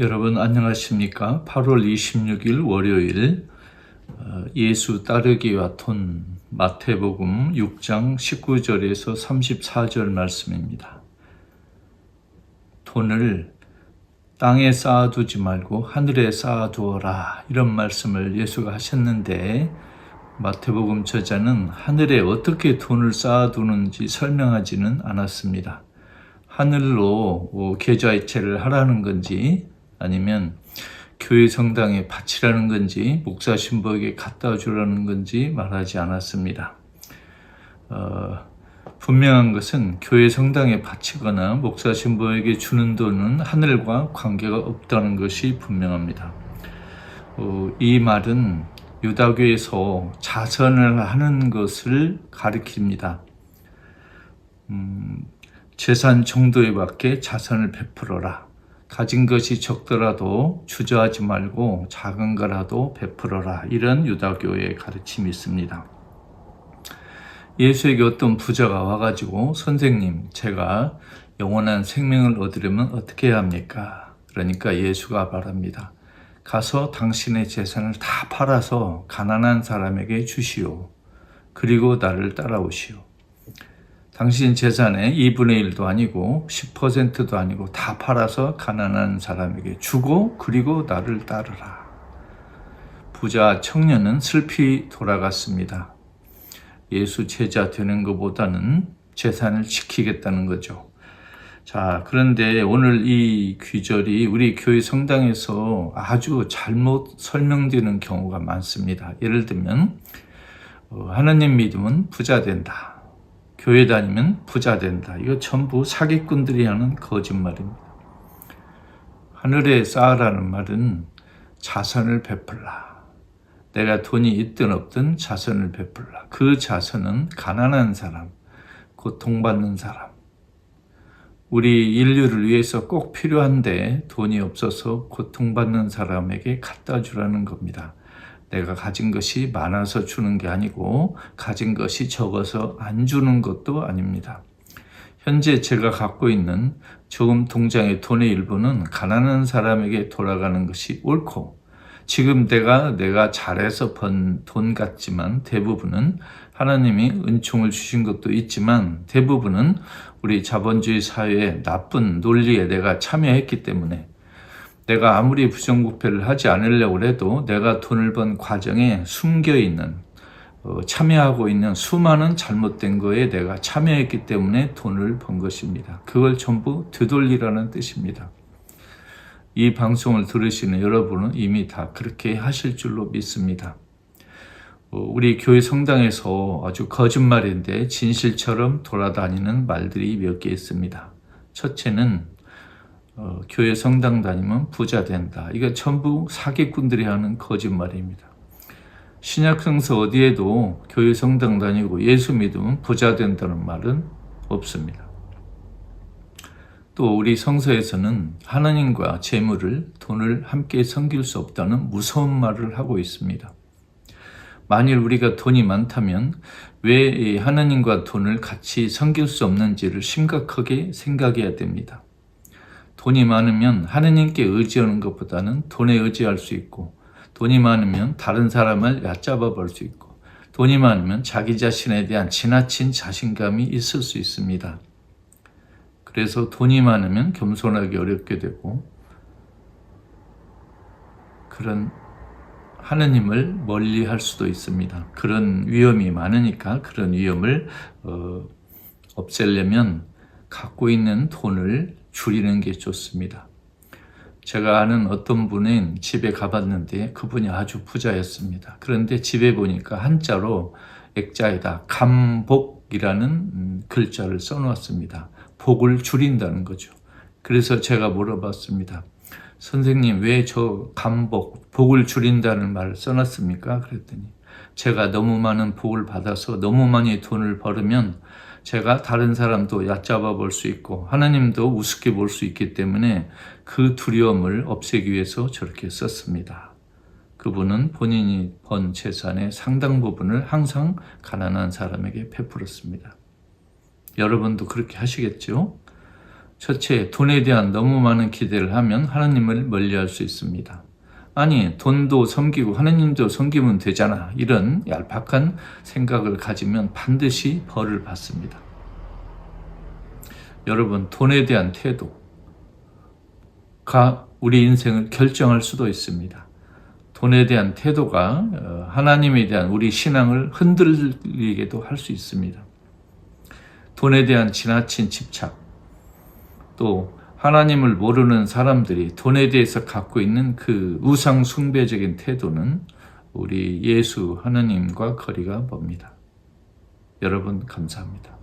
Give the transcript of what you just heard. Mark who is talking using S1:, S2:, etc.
S1: 여러분 안녕하십니까? 8월 26일 월요일 어, 예수 따르기와 돈 마태복음 6장 19절에서 34절 말씀입니다. 돈을 땅에 쌓아두지 말고 하늘에 쌓아두어라 이런 말씀을 예수가 하셨는데 마태복음 저자는 하늘에 어떻게 돈을 쌓아두는지 설명하지는 않았습니다. 하늘로 어, 계좌이체를 하라는 건지 아니면 교회 성당에 바치라는 건지 목사 신부에게 갖다 주라는 건지 말하지 않았습니다. 어, 분명한 것은 교회 성당에 바치거나 목사 신부에게 주는 돈은 하늘과 관계가 없다는 것이 분명합니다. 어, 이 말은 유다교에서 자선을 하는 것을 가리킵니다. 음, 재산 정도에 맞게 자선을 베풀어라. 가진 것이 적더라도 주저하지 말고 작은 거라도 베풀어라. 이런 유다교의 가르침이 있습니다. 예수에게 어떤 부자가 와가지고 선생님, 제가 영원한 생명을 얻으려면 어떻게 해야 합니까? 그러니까 예수가 말합니다. 가서 당신의 재산을 다 팔아서 가난한 사람에게 주시오. 그리고 나를 따라오시오. 당신 재산의 2분의 1도 아니고 10%도 아니고 다 팔아서 가난한 사람에게 주고 그리고 나를 따르라. 부자 청년은 슬피 돌아갔습니다. 예수 제자 되는 것보다는 재산을 지키겠다는 거죠. 자, 그런데 오늘 이 귀절이 우리 교회 성당에서 아주 잘못 설명되는 경우가 많습니다. 예를 들면, 어, 하나님 믿으면 부자 된다. 교회 다니면 부자 된다. 이거 전부 사기꾼들이 하는 거짓말입니다. 하늘에 쌓으라는 말은 자선을 베풀라. 내가 돈이 있든 없든 자선을 베풀라. 그 자선은 가난한 사람, 고통받는 사람, 우리 인류를 위해서 꼭 필요한데 돈이 없어서 고통받는 사람에게 갖다 주라는 겁니다. 내가 가진 것이 많아서 주는 게 아니고 가진 것이 적어서 안 주는 것도 아닙니다. 현재 제가 갖고 있는 저금 통장의 돈의 일부는 가난한 사람에게 돌아가는 것이 옳고 지금 내가 내가 잘해서 번 돈 같지만 대부분은 하나님이 은총을 주신 것도 있지만 대부분은 우리 자본주의 사회의 나쁜 논리에 내가 참여했기 때문에 내가 아무리 부정부패를 하지 않으려고 해도 내가 돈을 번 과정에 숨겨 있는 어, 참여하고 있는 수많은 잘못된 거에 내가 참여했기 때문에 돈을 번 것입니다. 그걸 전부 되돌리라는 뜻입니다. 이 방송을 들으시는 여러분은 이미 다 그렇게 하실 줄로 믿습니다. 어, 우리 교회 성당에서 아주 거짓말인데 진실처럼 돌아다니는 말들이 몇 개 있습니다. 첫째는 어, 교회 성당 다니면 부자 된다. 이거 전부 사기꾼들이 하는 거짓말입니다. 신약 성서 어디에도 교회 성당 다니고 예수 믿으면 부자 된다는 말은 없습니다. 또 우리 성서에서는 하나님과 재물을 돈을 함께 섬길 수 없다는 무서운 말을 하고 있습니다. 만일 우리가 돈이 많다면 왜 하나님과 돈을 같이 섬길 수 없는지를 심각하게 생각해야 됩니다. 돈이 많으면 하나님께 의지하는 것보다는 돈에 의지할 수 있고, 돈이 많으면 다른 사람을 얕잡아 볼 수 있고, 돈이 많으면 자기 자신에 대한 지나친 자신감이 있을 수 있습니다. 그래서 돈이 많으면 겸손하기 어렵게 되고 그런 하느님을 멀리 할 수도 있습니다. 그런 위험이 많으니까 그런 위험을 어, 없애려면 갖고 있는 돈을 줄이는 게 좋습니다. 제가 아는 어떤 분은 집에 가봤는데 그분이 아주 부자였습니다. 그런데 집에 보니까 한자로 액자에다 감복이라는 음, 글자를 써놓았습니다. 복을 줄인다는 거죠. 그래서 제가 물어봤습니다. 선생님, 왜 저 감복, 복을 줄인다는 말을 써놨습니까? 그랬더니 제가 너무 많은 복을 받아서 너무 많이 돈을 벌으면 제가 다른 사람도 얕잡아 볼 수 있고 하나님도 우습게 볼 수 있기 때문에 그 두려움을 없애기 위해서 저렇게 썼습니다. 그분은 본인이 번 재산의 상당 부분을 항상 가난한 사람에게 베풀었습니다. 여러분도 그렇게 하시겠죠? 첫째, 돈에 대한 너무 많은 기대를 하면 하나님을 멀리할 수 있습니다. 아니, 돈도 섬기고 하나님도 섬기면 되잖아. 이런 얄팍한 생각을 가지면 반드시 벌을 받습니다. 여러분, 돈에 대한 태도가 우리 인생을 결정할 수도 있습니다. 돈에 대한 태도가 어, 하나님에 대한 우리 신앙을 흔들리게도 할 수 있습니다. 돈에 대한 지나친 집착, 또 하나님을 모르는 사람들이 돈에 대해서 갖고 있는 그 우상 숭배적인 태도는 우리 예수 하나님과 거리가 멉니다. 여러분 감사합니다.